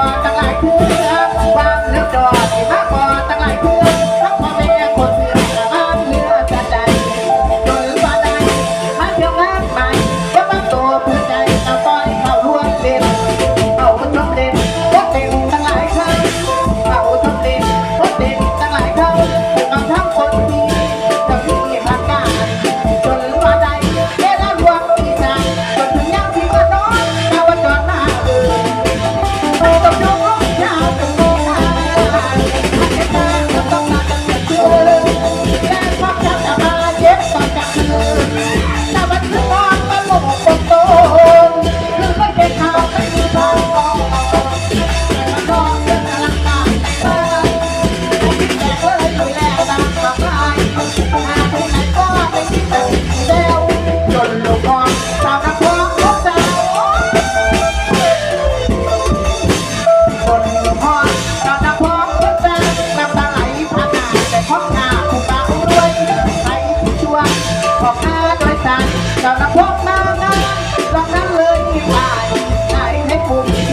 啊， อกหน้าโดยสารเจ้าละพบมางานลองนั้นเลยที่อายไหนให้ปุ่ม